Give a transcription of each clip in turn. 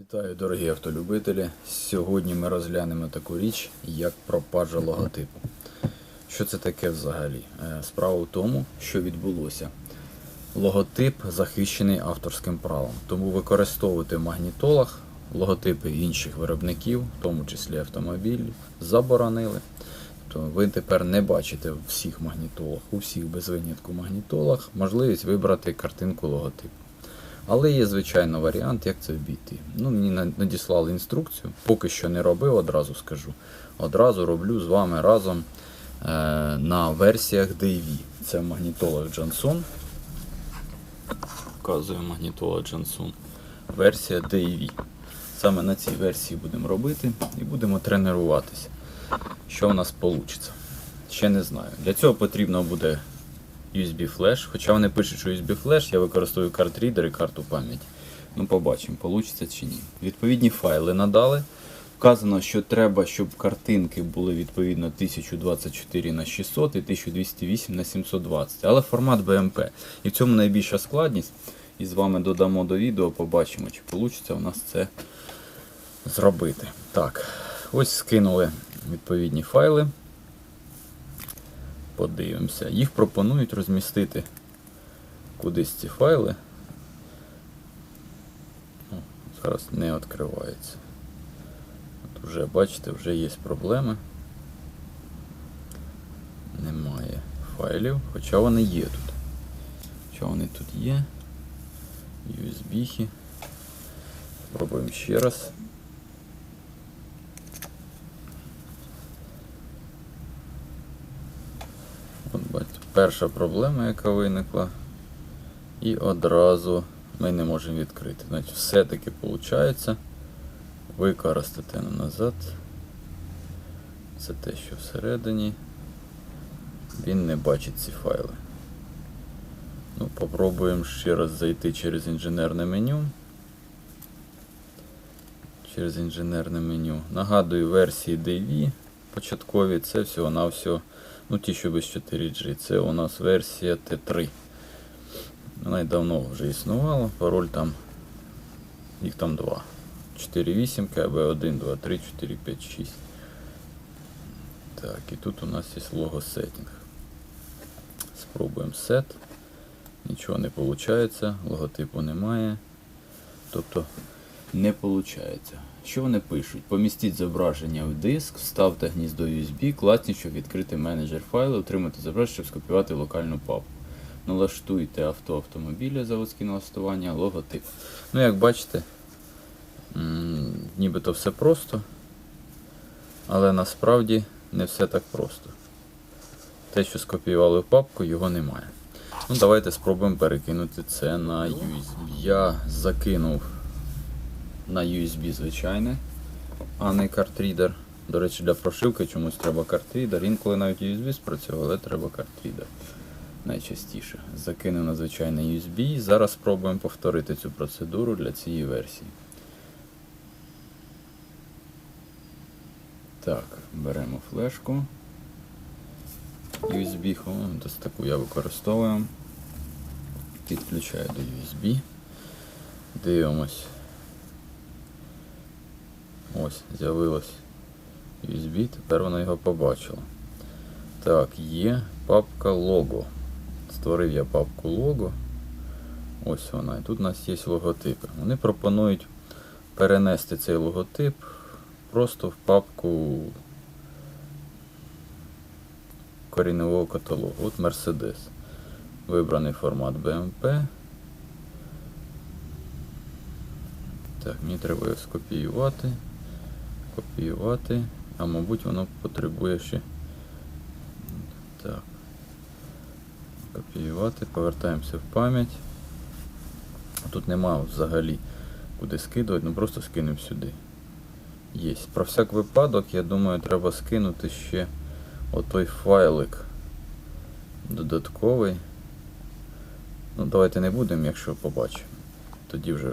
Вітаю, дорогі автолюбителі. Сьогодні ми розглянемо таку річ, як пропажа логотипу. Що це таке взагалі? Е, Справа в тому, що відбулося. Логотип захищений авторським правом, тому використовувати в магнітолах логотипи інших виробників, в тому числі автомобілів, заборонили. То ви тепер не бачите в всіх магнітолах, у всіх без винятку магнітолах можливість вибрати картинку логотипу. Але є, звичайно, варіант, як це обійти. Ну, мені надіслали інструкцію, поки що не робив, одразу скажу. Одразу роблю з вами разом е, на версіях DV. Це в магнітолах Johnson. Вказую магнітола Johnson. Версія DV. Саме на цій версії будемо робити і будемо тренуватися. Що в нас вийде? Ще не знаю. Для цього потрібно буде USB флеш. Хоча вони пишуть, що USB флеш, я використовую картрідер і карту пам'яті. Ну, побачимо, вийде чи ні. Відповідні файли надали. Вказано, що треба, щоб картинки були відповідно 1024 на 600 і 1208 на 720. Але формат BMP. І в цьому найбільша складність. І з вами додамо до відео, побачимо, чи вийде у нас це зробити. Так, ось скинули відповідні файли. Подивимося. Їх пропонують розмістити кудись ці файли. О, зараз не відкривається. От вже, бачите, вже є проблеми. Немає файлів, хоча вони є тут. Хоча вони тут є. USB. Спробуємо ще раз. От бачите, перша проблема, яка виникла. І одразу ми не можемо відкрити. Значить, все-таки виходить використати назад. Це те, що всередині. Він не бачить ці файли. Ну, попробуємо ще раз зайти через інженерне меню. Через інженерне меню. Нагадую, версії DV початкові це всього-навсього, ну ті, що без 4G, це у нас версія T3. Вона й давно вже існувала, пароль там, їх там два. 4.8 КБ1, 2, 3, 4, 5, 6. Так, і тут у нас є лого сеттинг. Спробуємо сет. Нічого не виходить, логотипу немає. Тобто не виходить. Що вони пишуть? Помістіть зображення в диск, вставте гніздо USB, класні, щоб відкрити менеджер файлу, отримати зображення, щоб скопіювати локальну папку. Налаштуйте авто автомобіля, заводське налаштування, логотип. Ну, як бачите, нібито все просто, але насправді не все так просто. Те, що скопіювали в папку, його немає. Ну, давайте спробуємо перекинути це на USB. Я закинув на USB звичайне, а не картрідер. До речі, для прошивки чомусь треба картрідер. Інколи навіть USB спрацьовує, але треба картрідер. Найчастіше. Закинув на звичайне USB. Зараз спробуємо повторити цю процедуру для цієї версії. Так, беремо флешку. USB, ось таку я використовую. Підключаю до USB. Дивимось. Ось, з'явилось USB, тепер вона його побачила. Так, є папка лого. Створив я папку лого. Ось вона. І тут у нас є логотипи. Вони пропонують перенести цей логотип просто в папку корінного каталогу. От Mercedes. Вибраний формат BMP. Так, мені треба його скопіювати. Копіювати. А мабуть воно потребує ще. Так. Копіювати, повертаємося в пам'ять. Тут нема взагалі куди скидувати, ну просто скинемо сюди. Є. Про всяк випадок, я думаю, треба скинути ще отой файлик додатковий. Ну, давайте не будемо, якщо побачимо. Тоді вже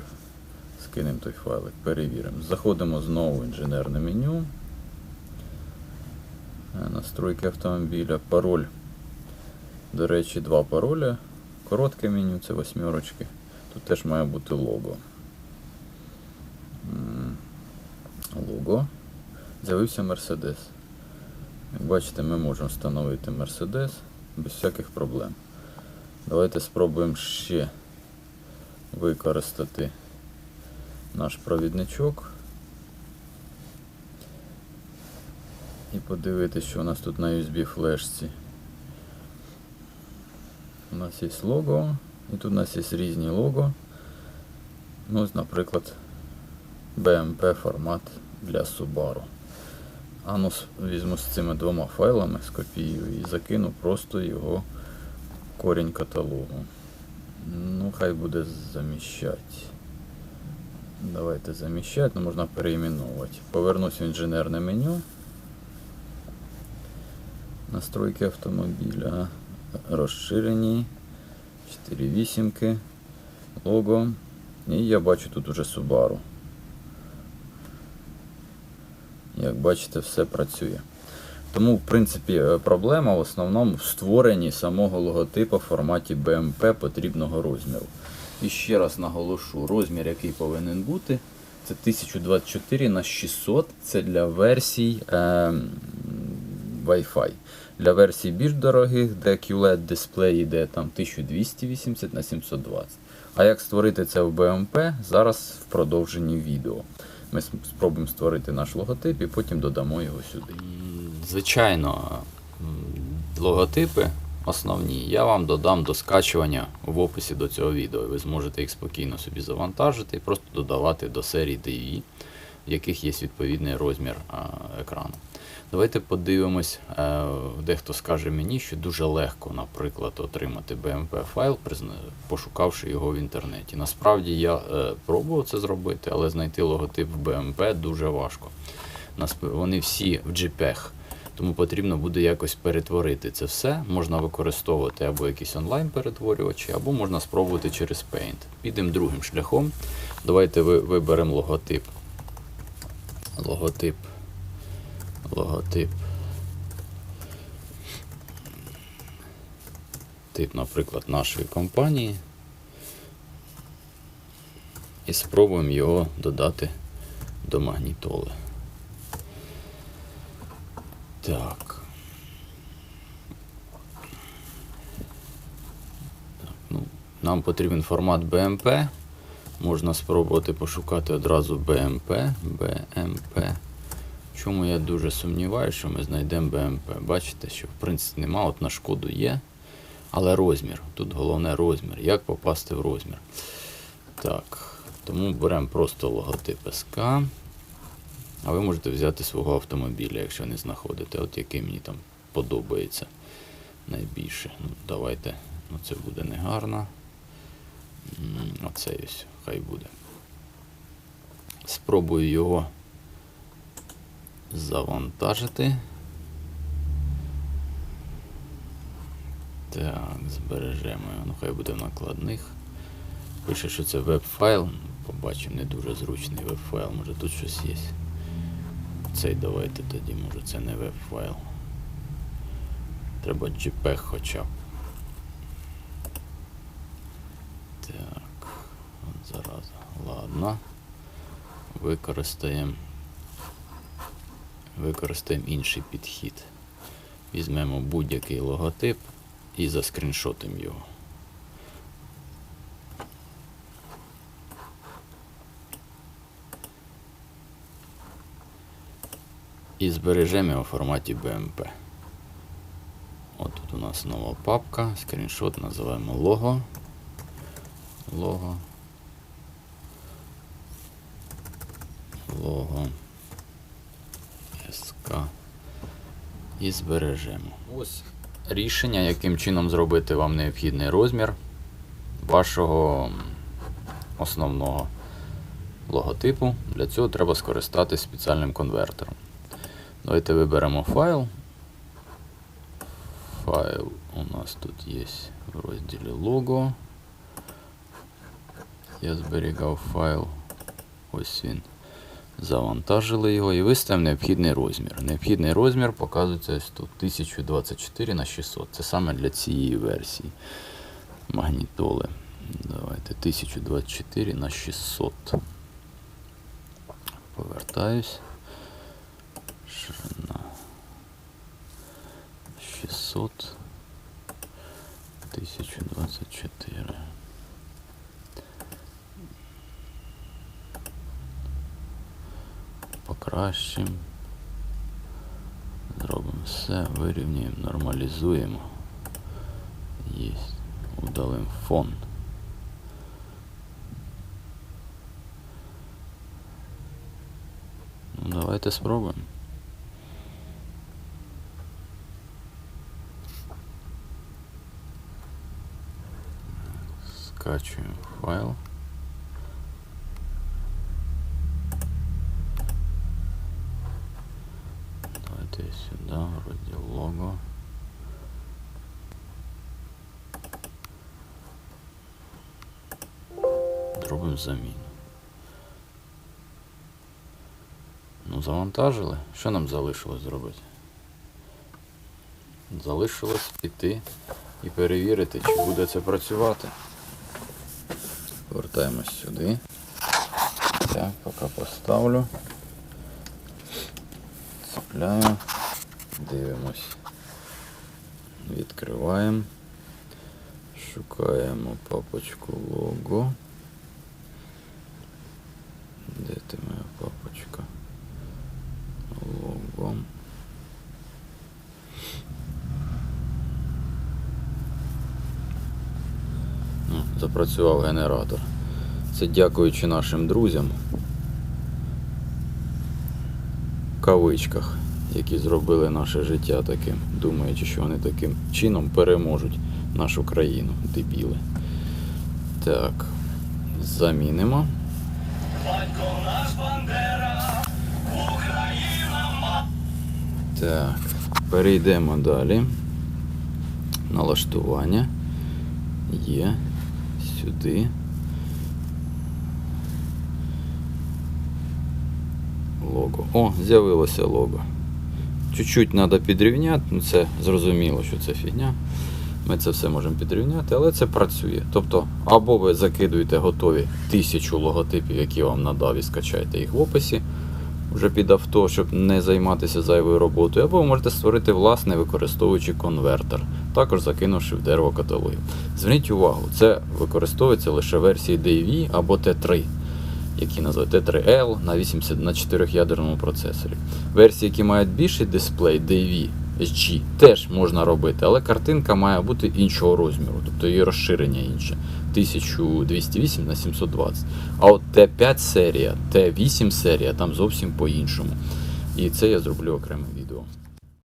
скинемо той файлик, перевіримо. Заходимо знову в інженерне меню. Е, Настройки автомобіля. Пароль. До речі, два пароля. Коротке меню, це восьмерочки. Тут теж має бути лого. Лого, з'явився Mercedes. Як бачите, ми можемо встановити Mercedes без всяких проблем. Давайте спробуємо ще використати наш провідничок. І подивитися, що у нас тут на USB флешці. У нас є лого, і тут у нас є різні лого. Ну, ось, наприклад, BMP формат для Subaru. А ну візьму з цими двома файлами, скопіюю і закину просто його корінь каталогу. Ну, хай буде заміщати. Давайте заміщати, ну можна переіменувати. Повернусь в інженерне меню. Настройки автомобіля. Розширені. 4 вісімки. Лого. І я бачу тут уже Subaru. Як бачите, все працює. Тому, в принципі, е, проблема в основному в створенні самого логотипу в форматі BMP потрібного розміру. І ще раз наголошу, розмір, який повинен бути, це 1024 на 600 це для версій е, Wi-Fi. Для версій більш дорогих, де QLED дисплей йде там 1280 на 720. А як створити це в BMP, зараз в продовженні відео. Ми спробуємо створити наш логотип і потім додамо його сюди. Звичайно, логотипи основні я вам додам до скачування в описі до цього відео. Ви зможете їх спокійно собі завантажити і просто додавати до серії DVI, в яких є відповідний розмір екрану. Давайте подивимось, е, дехто скаже мені, що дуже легко, наприклад, отримати BMP файл, пошукавши його в інтернеті. Насправді я е, пробував це зробити, але знайти логотип BMP дуже важко. Вони всі в JPEG. Тому потрібно буде якось перетворити це все. Можна використовувати або якісь онлайн-перетворювачі, або можна спробувати через Paint. Підемо другим шляхом. Давайте виберемо логотип. Логотип. Логотип. Тип, наприклад, нашої компанії. І спробуємо його додати до магнітоли. Так. Так, ну, нам потрібен формат BMP. Можна спробувати пошукати одразу BMP. BMP. Чому я дуже сумніваюся, що ми знайдемо BMP. Бачите, що в принципі нема, от на шкоду є. Але розмір. Тут головне розмір. Як попасти в розмір. Так. Тому беремо просто логотип СК. А ви можете взяти свого автомобіля, якщо не знаходите, от який мені там подобається найбільше. Ну, давайте, ну це буде негарно. М, Оцей ось, хай буде. Спробую його завантажити. Так, збережемо його, ну хай буде в накладних. Пише, що це веб-файл. Побачимо, не дуже зручний веб-файл, може тут щось є. Цей давайте тоді, може це не веб-файл. Треба JPEG хоча б. Так, от зараза. Ладно. Використаємо. Використаємо інший підхід. Візьмемо будь-який логотип і заскріншотимо його. І збережемо його в форматі BMP. От тут у нас нова папка, скріншот називаємо лого. Лого. Лого. СК. І збережемо. Ось рішення, яким чином зробити вам необхідний розмір вашого основного логотипу. Для цього треба скористатися спеціальним конвертером. Давайте виберемо файл. Файл у нас тут є в розділі лого. Я зберігав файл. Ось він. Завантажили його і виставимо необхідний розмір. Необхідний розмір показується ось тут 1024 на 600. Це саме для цієї версії магнітоли. Давайте 1024 на 600. Повертаюсь. Ширина 600 1024. Покращимо. Зробимо все, вирівнюємо, нормалізуємо. Єсть. Удалим фон. Ну, давайте спробуємо. Скачуємо файл. Давайте сюди, вроді лого. Зробимо заміну. Ну, завантажили. Що нам залишилось зробити? Залишилось піти і перевірити, чи буде це працювати. Повертаємось сюди. Так, поки поставлю. Цепляю. Дивимось. Відкриваємо. Шукаємо папочку лого. Де ти моя папочка? Лого. Ну, Запрацював генератор. Це дякуючи нашим друзям. Кавичках, які зробили наше життя таким, думаючи, що вони таким чином переможуть нашу країну, дебіли. Так, замінимо. Так, перейдемо далі. Налаштування. Є. Сюди. Лого. О, з'явилося лого. Чуть-чуть треба підрівняти, ну це зрозуміло, що це фігня. Ми це все можемо підрівняти, але це працює. Тобто, або ви закидуєте готові тисячу логотипів, які вам надав, і скачаєте їх в описі вже під авто, щоб не займатися зайвою роботою, або ви можете створити власний, використовуючи конвертер, також закинувши в дерево каталогів. Зверніть увагу, це використовується лише версії DV або T3, які називають T3L на 80 на 4 ядерному процесорі. Версії, які мають більший дисплей DV SG, теж можна робити, але картинка має бути іншого розміру, тобто її розширення інше. 1208 на 720. А от Т5 серія, Т8 серія там зовсім по-іншому. І це я зроблю окремий.